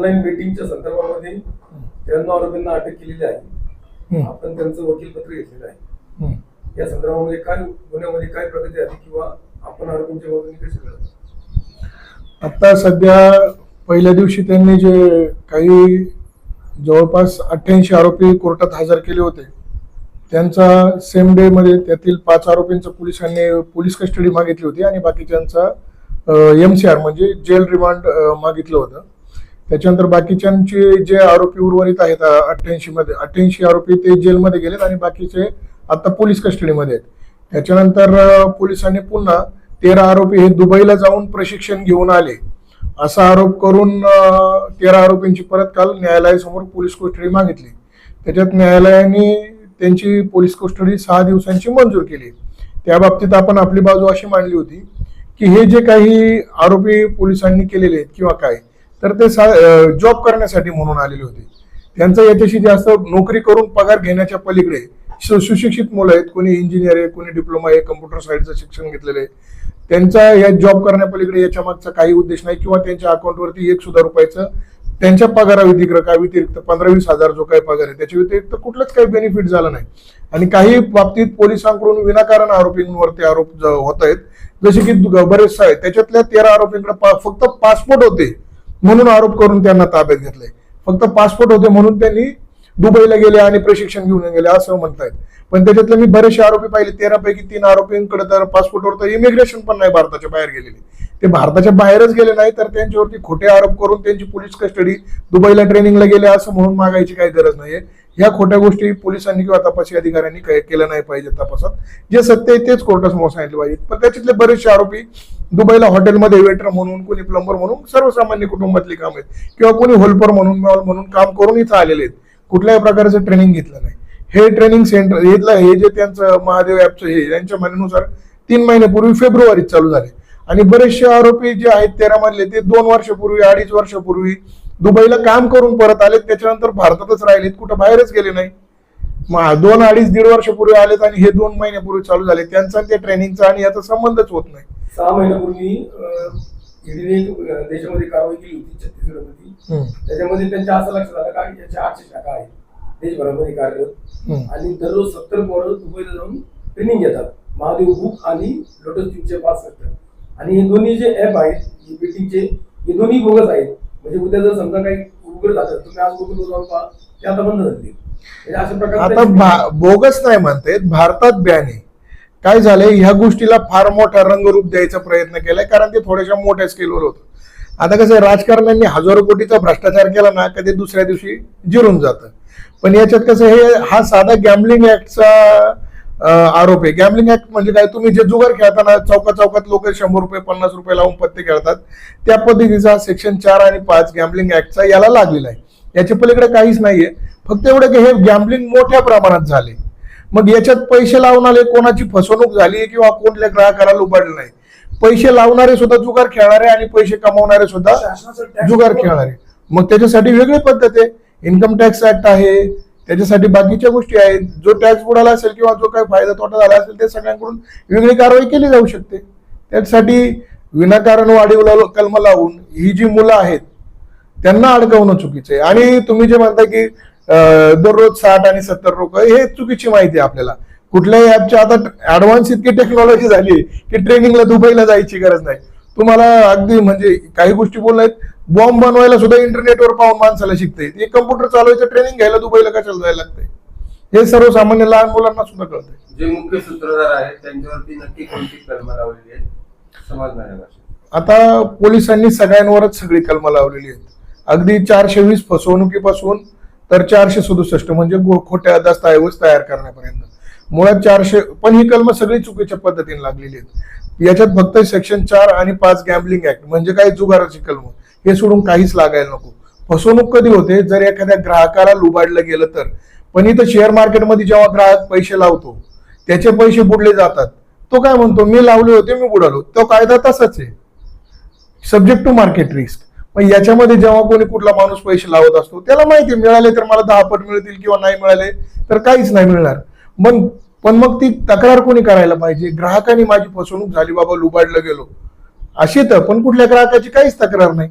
Online मीटिंगच्या संदर्भामध्ये त्र्याण्णव आरोपींना अटक केलेली आहे. आपण त्यांचं वकीलपत्र घेतलेलं आहे. या संदर्भामध्ये काय गुन्ह्यामध्ये काय प्रगती आली किंवा आपण आरोपींच्या बाजूने कसे लढत आता सध्या पहिल्या दिवशी त्यांनी जे काही जवळपास अठ्ठ्याऐंशी आरोपी कोर्टात हजर केले होते त्यांचा सेम डे मध्ये त्यातील पाच आरोपींचं पोलिसांनी पोलीस कस्टडी मागितली होती आणि बाकीच्यांचा एम सी आर म्हणजे जेल रिमांड मागितलं होतं. त्याच्यानंतर बाकीच्यांचे जे आरोपी उर्वरित आहेत अठ्ठ्याऐंशी मध्ये अठ्ठ्याऐंशी आरोपी ते जेलमध्ये गेलेत आणि बाकीचे आता पोलीस कस्टडीमध्ये आहेत. त्याच्यानंतर पोलिसांनी पुन्हा तेरा आरोपी हे दुबईला जाऊन प्रशिक्षण घेऊन आले. असा आरोप करून तेरा आरोपींची परत काल न्यायालयासमोर पोलीस कोस्टडी मागितली. त्याच्यात न्यायालयाने त्यांची पोलीस कस्टडी सहा दिवसांची मंजूर केली. त्या बाबतीत आपण आपली बाजू अशी मांडली होती की हे जे काही आरोपी पोलिसांनी केलेले आहेत किंवा काय तर ते जॉब करण्यासाठी म्हणून आलेले होते. त्यांचं याच्याशी जास्त नोकरी करून पगार घेण्याच्या पलीकडे सु- सुशिक्षित मुलं आहेत कोणी इंजिनियर आहे कोणी डिप्लोमा आहे कम्प्युटर साईडचं शिक्षण घेतलेलं आहे. त्यांचा या जॉब करण्यापलीकडे याच्या मागचा काही उद्देश नाही किंवा त्यांच्या अकाउंटवरती एक सुद्धा रुपयाचं त्यांच्या पगाराव्यतिरिक्त व्यतिरिक्त काय व्यतिरिक्त पंधरा वीस हजार जो काही पगार आहे त्याच्या व्यतिरिक्त कुठलंच काही बेनिफिट झालं नाही. आणि काही बाबतीत पोलिसांकडून विनाकारण आरोपींवरती आरोप होत आहेत. जसे की दु- बरेचसे आहेत त्याच्यातल्या तेरा आरोपींकडे पा- फक्त पासपोर्ट होते. म्हणून आरोप करून त्यांना ताब्यात घेतलंय. फक्त पासपोर्ट होते म्हणून त्यांनी दुबईला गेले आणि प्रशिक्षण घेऊन गेले असं म्हणतायत. पण त्याच्यातले मी बरेचसे आरोपी पाहिले. तेरा पैकी तीन आरोपींकडे तर पासपोर्टवर तर इमिग्रेशन पण नाही भारताच्या बाहेर गेलेले. ते भारताच्या बाहेरच गेले नाही तर त्यांच्यावरती खोटे आरोप करून त्यांची पोलीस कस्टडी दुबईला ट्रेनिंगला गेले असं म्हणून मागायची काही गरज नाहीये. ह्या खोट्या गोष्टी पोलिसांनी किंवा तपासी अधिकाऱ्यांनी केलं नाही पाहिजे तपासात. जे सत्य आहे तेच कोर्टासमोर सांगितलं पाहिजे. पण त्याच्यातले बरेचसे आरोपी दुबईला हॉटेलमध्ये वेटर म्हणून कोणी प्लंबर म्हणून सर्वसामान्य कुटुंबातली काम आहेत. किंवा कोणी होल्पर म्हणून मॉल म्हणून काम करून इथं आलेले आहेत. कुठल्याही प्रकारचं ट्रेनिंग घेतलं नाही. हे ट्रेनिंग सेंटर इथलं हे जे त्यांचं महादेव ॲपचं हे यांच्या म्हणण्यानुसार तीन महिन्यापूर्वी फेब्रुवारीत चालू झाले. आणि बरेचसे आरोपी जे आहेत तेरा मधले ते दोन वर्षापूर्वी अडीच वर्षापूर्वी दुबईला काम करून परत आलेत. त्याच्यानंतर भारतातच राहिलेत कुठं बाहेरच गेले नाही. दोन अडीच दीड वर्षापूर्वी आलेत आणि हे दोन महिन्यापूर्वी चालू झाले. त्यांचा त्या ट्रेनिंगचा आणि याचा संबंधच होत नाही. सहा महिन्यापूर्वी ईडीने देशामध्ये कारवाई केली होती छत्तीसगडमध्ये. त्याच्यामध्ये त्यांच्या असं लक्षात आलं का की याच्या आठशे शाखा आहेत. देशभरामध्ये कार्यरत. आणि दररोज सत्तर पोरं दुबईला जाऊन ट्रेनिंग घेतात. महादेव बुक आणि लोटस तीनशे पासष्ट आणि हे दोन्ही जे ऍप आहेत बीटिंगचे हे दोन्ही बोगस आहेत. म्हणजे उद्या जर समजा काही उघड झालं तुम्ही आज गुगल जाऊन पहा. ते आता बंद झाले. म्हणजे अशा प्रकारे बोगस नाही म्हणतायत भारतात बॅन आहे. काय झालंय? ह्या गोष्टीला फार मोठा रंगरूप द्यायचा प्रयत्न केलाय कारण ते थोड्याशा मोठ्या स्केलवर होतं. आता कसं आहे, राजकारण्यांनी हजारो कोटीचा भ्रष्टाचार केला ना कधी दुसऱ्या दिवशी जिरून जातं. पण याच्यात कसं हे हा साधा गॅमलिंग ऍक्टचा आरोप आहे. गॅमलिंग ऍक्ट म्हणजे काय? तुम्ही जे जुगार खेळताना चौका चौकात लोक शंभर रुपये पन्नास रुपये लावून पत्ते खेळतात त्या पद्धतीचा सेक्शन चार आणि पाच गॅमलिंग ऍक्टचा याला लागलेला आहे. याच्या पलीकडे काहीच नाहीये. फक्त एवढं की हे गॅमलिंग मोठ्या प्रमाणात झाले मग याच्यात पैसे लावणारे कोणाची फसवणूक झाली किंवा कोणत्या ग्राहकाला लुबाडलं नाही. पैसे लावणारे सुद्धा जुगार खेळणारे आणि पैसे कमावणारे सुद्धा जुगार खेळणारे. मग त्याच्यासाठी वेगळी पद्धत आहे. इन्कम टॅक्स ऍक्ट आहे. त्याच्यासाठी बाकीच्या गोष्टी आहेत. जो टॅक्स बुडाला असेल किंवा जो काही फायदा तोटा झाला असेल ते सगळ्यांकडून वेगळी कारवाई केली जाऊ शकते. त्यासाठी विनाकारण वाढीव कलम लावून ही जी मुलं आहेत त्यांना अडकवणं चुकीचं आहे. आणि तुम्ही जे म्हणता की दररोज साठ आणि सत्तर लोक हे चुकीची माहिती आहे आपल्याला. कुठल्याही ऍपच्या आता ऍडव्हान्स इतकी टेक्नॉलॉजी झाली की ट्रेनिंगला दुबईला जायची गरज नाही. तुम्हाला अगदी म्हणजे काही गोष्टी बोलण्यात बॉम्ब बनवायला सुद्धा इंटरनेटवर पाहून माणसाला शिकता येते. कम्प्युटर चालवायचं ट्रेनिंग घ्यायला दुबईला कशाला जायला लागतंय? हे सर्वसामान्य लहान मुलांना सुद्धा कळतंय. जे मुख्य सूत्रधार आहेत त्यांच्यावरती नक्की कोणती कलम लावलेली आहे भाषेत आता पोलिसांनी सगळ्यांवरच सगळी कलमं लावलेली आहेत. अगदी चारशे वीस फसवणुकीपासून तर चारशे सदुसष्ट म्हणजे खोट्या दस्तऐवज तयार करण्यापर्यंत. मुळात चारशे पण ही कलम सगळी चुकीच्या पद्धतीने लागलेली आहेत. याच्यात फक्त सेक्शन चार आणि पाच गॅम्बलिंग ऍक्ट म्हणजे काय जुगाराची कलम. हे सोडून काहीच लागायला नको. फसवणूक कधी होते? जर एखाद्या ग्राहकाला लुबाडलं गेलं तर. पण इथं शेअर मार्केटमध्ये जेव्हा ग्राहक पैसे लावतो त्याचे पैसे बुडले जातात. तो काय म्हणतो? मी लावले होते मी बुडालो. तो कायदा तसाच आहे. सब्जेक्ट टू मार्केट रिस्क मग याच्यामध्ये जेव्हा कोणी कुठला माणूस पैसे लावत असतो त्याला माहिती मिळाले तर मला दहा पट मिळतील किंवा नाही मिळाले तर काहीच नाही मिळणार. मग पण मग ती तक्रार कोणी करायला पाहिजे? ग्राहकाने माझी फसवणूक झाली बाबा लुबाडलं गेलो. अशी तर पण कुठल्या ग्राहकाची काहीच तक्रार नाही.